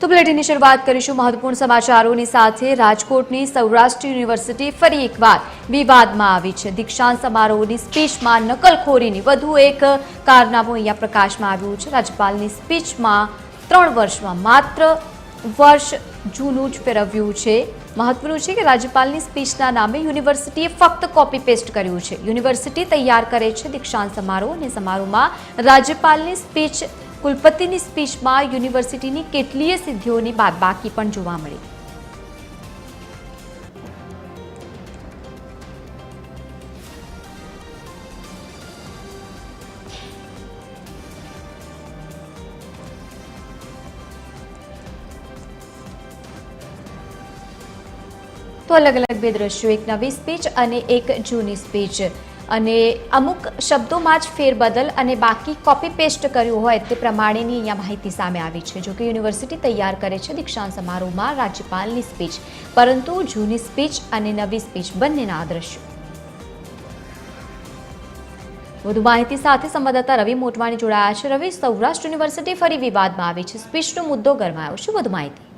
તો બુલેટિનની શરૂઆત કરીશું મહત્વપૂર્ણ સમાચારોની સાથે રાજકોટની સૌરાષ્ટ્ર યુનિવર્સિટી ફરી એકવાર વિવાદમાં આવી છે. દીક્ષાંત સમારોહની સ્પીચમાં નકલખોરીની વધુ એક કારનામું અહીંયા પ્રકાશમાં આવ્યું છે. રાજ્યપાલની સ્પીચમાં ત્રણ વર્ષમાં માત્ર વર્ષ જૂનું જ ફેરવ્યું છે. મહત્વનું છે કે રાજ્યપાલની સ્પીચના નામે યુનિવર્સિટીએ ફક્ત કોપી પેસ્ટ કર્યું છે. યુનિવર્સિટી તૈયાર કરે છે દીક્ષાંત સમારોહ અને સમારોહમાં રાજ્યપાલની સ્પીચ કુલપતિની સ્પીચમાં યુનિવર્સિટીની કેટલીય સિદ્ધિઓની બાદબાકી પણ જોવા મળી. તો અલગ અલગ બે દ્રશ્યો, એક નવી સ્પીચ અને એક જૂની સ્પીચ. અને અમુક શબ્દોમાં જ ફેરબદલ અને બાકી કોપી પેસ્ટ કર્યું હોય તે પ્રમાણેની અહીંયા માહિતી સામે આવી છે. જો કે યુનિવર્સિટી તૈયાર કરે છે દીક્ષાંત સમારોહમાં રાજ્યપાલની સ્પીચ પરંતુ જૂની સ્પીચ અને નવી સ્પીચ બંનેના આદ્રશ્યો વધુ માહિતી સાથે સંવાદદાતા રવિ મોટવાણી જોડાયા છે. રવિ, સૌરાષ્ટ્ર યુનિવર્સિટી ફરી વિવાદમાં આવી છે. સ્પીચનો મુદ્દો ગરમાયો છે. વધુ માહિતી.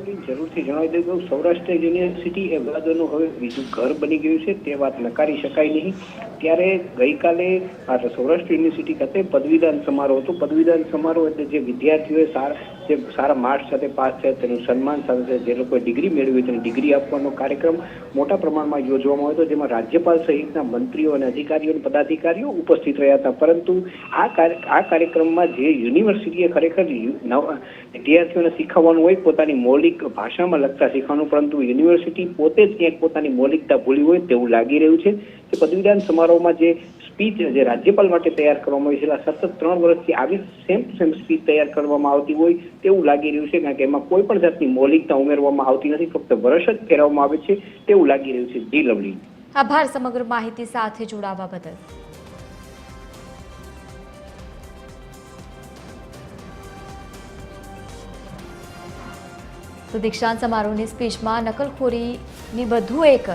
જરૂરથી જણાવી દઉં સૌરાષ્ટ્ર યુનિવર્સિટી એ વિવાદોનું હવે બીજું ઘર બની ગયું છે. તે વાત નકારી શકાય નહીં. ત્યારે ગઈકાલે આ સૌરાષ્ટ્ર યુનિવર્સિટી ખાતે પદવીદાન સમારોહ હતો. પદવીદાન સમારોહ એટલે જે વિદ્યાર્થીઓએ સારા, જે સારા માર્ક્સ સાથે પાસ થયા, તેનું સન્માન સાથે જે લોકોએ ડિગ્રી મેળવી તેને ડિગ્રી આપવાનો કાર્યક્રમ મોટા પ્રમાણમાં યોજવામાં આવ્યો હતો, જેમાં રાજ્યપાલ સહિતના મંત્રીઓ અને અધિકારીઓ અને પદાધિકારીઓ ઉપસ્થિત રહ્યા હતા. પરંતુ આ કાર્ય- આ કાર્યક્રમમાં જે યુનિવર્સિટીએ ખરેખર વિદ્યાર્થીઓને શીખવવાનું હોય, પોતાની મૌલિક ભાષામાં લખતા શીખવાનું, પરંતુ યુનિવર્સિટી પોતે જ ક્યાંક પોતાની મૌલિકતા ભૂલી હોય તેવું લાગી રહ્યું છે કે પદવીદાન સમારોહમાં જે સ્પીચ જે રાજ્યપાલ માટે તૈયાર કરવામાં આવી છેલ્લા સતત ત્રણ વર્ષથી આવી સેમ સેમ સ્પીચ તૈયાર કરવામાં આવતી હોય તેવું લાગી રહ્યું છે, કારણ કે એમાં કોઈ પણ જાતની મૌલિકતા ઉમેરવામાં આવતી નથી, ફક્ત વર્ષ જ ફેરવવામાં આવે છે તેવું લાગી રહ્યું છે. જી, લવલી. આભાર સમગ્ર માહિતી સાથે જોડાવા બદલ. તો દીક્ષાંત સમારોહની સ્પીચમાં નકલખોરીની વધુ એક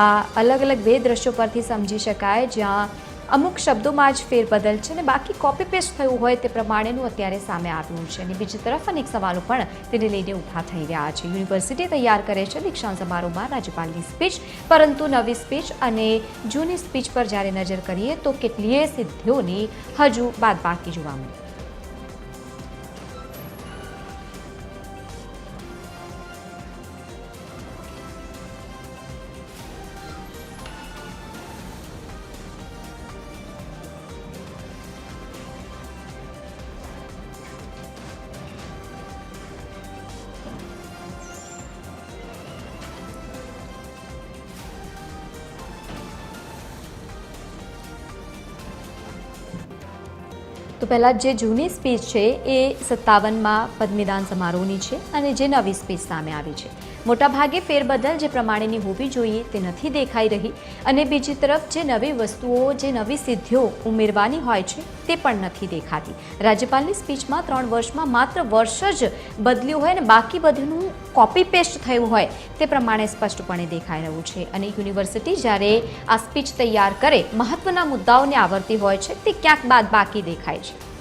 આ અલગ અલગ બે દ્રશ્યો પરથી સમજી શકાય, જ્યાં અમુક શબ્દોમાં જ ફેરબદલ છે ને બાકી કોપી પેસ્ટ થયું હોય તે પ્રમાણેનું અત્યારે સામે આવ્યું છે. અને બીજી તરફ અનેક સવાલો પણ તેને લઈને ઊભા થઈ રહ્યા છે. યુનિવર્સિટી તૈયાર કરે છે દીક્ષાંત સમારોહમાં રાજ્યપાલની સ્પીચ. પરંતુ નવી સ્પીચ અને જૂની સ્પીચ પર જ્યારે નજર કરીએ તો કેટલીય સિદ્ધિઓની હજુ બાદબાકી જોવા મળી. તો પહેલાં જે જૂની સ્પીચ છે એ સત્તાવનમાં પદ્મિદાન સમારોહની છે અને જે નવી સ્પીચ સામે આવી છે. મોટાભાગે ફેરબદલ જે પ્રમાણેની હોવી જોઈએ તે નથી દેખાઈ રહી. અને બીજી તરફ જે નવી વસ્તુઓ, જે નવી સિદ્ધિઓ ઉમેરવાની હોય છે તે પણ નથી દેખાતી. રાજ્યપાલની સ્પીચમાં ત્રણ વર્ષમાં માત્ર વર્ષ જ બદલ્યું હોય અને બાકી બધું કોપી પેસ્ટ થયું હોય તે પ્રમાણે સ્પષ્ટપણે દેખાઈ રહ્યું છે. અને યુનિવર્સિટી જ્યારે આ સ્પીચ તૈયાર કરે, મહત્વના મુદ્દાઓને આવરતી હોય છે તે ક્યાંક બાદ બાકી દેખાય છે.